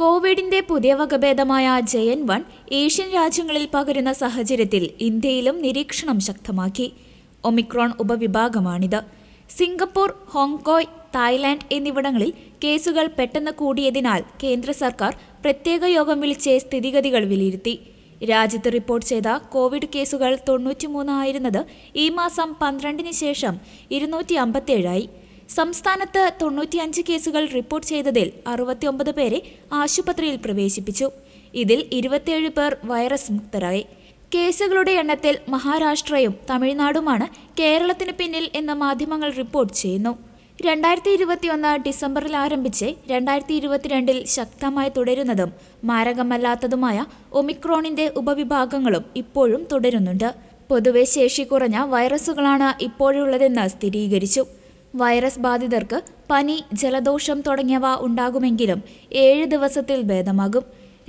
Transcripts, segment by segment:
കോവിഡിന്റെ പുതിയ വകഭേദമായ Jayan one Asian രാജ്യങ്ങളിൽ പകരുന്ന സാഹചര്യത്തിൽ ഇന്ത്യയിലും നിരീക്ഷണം ശക്തമാക്കി. ഒമിക്രോൺ ഉപവിഭാഗമാണിത്. സിംഗപ്പൂർ ഹോങ്കോയ് തായ്ലാന്റ് എന്നിവിടങ്ങളിൽ കേസുകൾ പെട്ടെന്ന് കൂടിയതിനാൽ കേന്ദ്ര സർക്കാർ പ്രത്യേക യോഗം വിളിച്ച് സ്ഥിതിഗതികൾ വിലയിരുത്തി. രാജ്യത്ത് റിപ്പോർട്ട് ചെയ്ത കോവിഡ് കേസുകൾ തൊണ്ണൂറ്റിമൂന്നായിരുന്നത് ഈ മാസം പന്ത്രണ്ടിന് ശേഷം ഇരുന്നൂറ്റി അമ്പത്തിയേഴായി സംസ്ഥാനത്ത് തൊണ്ണൂറ്റിയഞ്ച് കേസുകൾ റിപ്പോർട്ട് ചെയ്തതിൽ അറുപത്തിയൊമ്പത് പേരെ ആശുപത്രിയിൽ പ്രവേശിപ്പിച്ചു. ഇതിൽ ഇരുപത്തിയേഴ് പേർ വൈറസ് മുക്തരായി. കേസുകളുടെ എണ്ണത്തിൽ മഹാരാഷ്ട്രയും തമിഴ്നാടുമാണ് കേരളത്തിന് പിന്നിൽ എന്ന് മാധ്യമങ്ങൾ റിപ്പോർട്ട് ചെയ്യുന്നു. രണ്ടായിരത്തി ഇരുപത്തിയൊന്ന് ഡിസംബറിൽ ആരംഭിച്ച് രണ്ടായിരത്തി ഇരുപത്തിരണ്ടിൽ ശക്തമായി തുടരുന്നതും മാരകമല്ലാത്തതുമായ ഒമിക്രോണിന്റെ ഉപവിഭാഗങ്ങളും ഇപ്പോഴും തുടരുന്നുണ്ട്. പൊതുവെ ശേഷി കുറഞ്ഞ വൈറസുകളാണ് ഇപ്പോഴുള്ളതെന്ന് സ്ഥിരീകരിച്ചു. വൈറസ് ബാധിതർക്ക് പനി ജലദോഷം തുടങ്ങിയവ ഉണ്ടാകുമെങ്കിലും ഏഴ് ദിവസത്തിൽ ഭേദമാകും.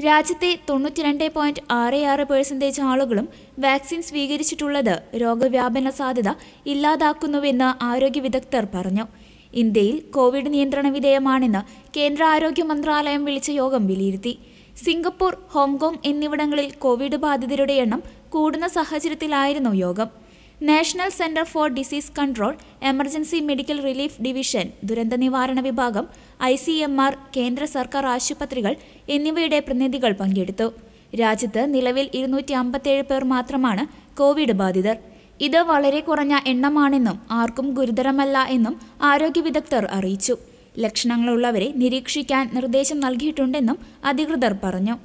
രാജ്യത്തെ തൊണ്ണൂറ്റിരണ്ട് പോയിന്റ് ആറ് ആറ് പേഴ്സന്റേജ് ആളുകളും വാക്സിൻ സ്വീകരിച്ചിട്ടുള്ളത് രോഗവ്യാപന സാധ്യത ഇല്ലാതാക്കുന്നുവെന്ന് ആരോഗ്യ വിദഗ്ധർ പറഞ്ഞു. ഇന്ത്യയിൽ കോവിഡ് നിയന്ത്രണ വിധേയമാണെന്ന് കേന്ദ്ര ആരോഗ്യ മന്ത്രാലയം വിളിച്ച യോഗം വിലയിരുത്തി. സിംഗപ്പൂർ ഹോങ്കോങ് എന്നിവിടങ്ങളിൽ കോവിഡ് ബാധിതരുടെ എണ്ണം കൂടുന്ന സാഹചര്യത്തിലായിരുന്നു യോഗം. National Centre for Disease Control Emergency Medical Relief Division ദുരന്ത നിവാരണ വിഭാഗം ഐ സി എം ആർ കേന്ദ്ര സർക്കാർ ആശുപത്രികൾ എന്നിവയുടെ പ്രതിനിധികൾ പങ്കെടുത്തു. രാജ്യത്ത് നിലവിൽ ഇരുന്നൂറ്റി അമ്പത്തേഴ് പേർ മാത്രമാണ് കോവിഡ് ബാധിതർ. ഇത് വളരെ കുറഞ്ഞ എണ്ണമാണെന്നും ആർക്കും ഗുരുതരമല്ല എന്നും ആരോഗ്യ വിദഗ്ധർ അറിയിച്ചു. ലക്ഷണങ്ങളുള്ളവരെ നിരീക്ഷിക്കാൻ നിർദ്ദേശം നൽകിയിട്ടുണ്ടെന്നും അധികൃതർ പറഞ്ഞു.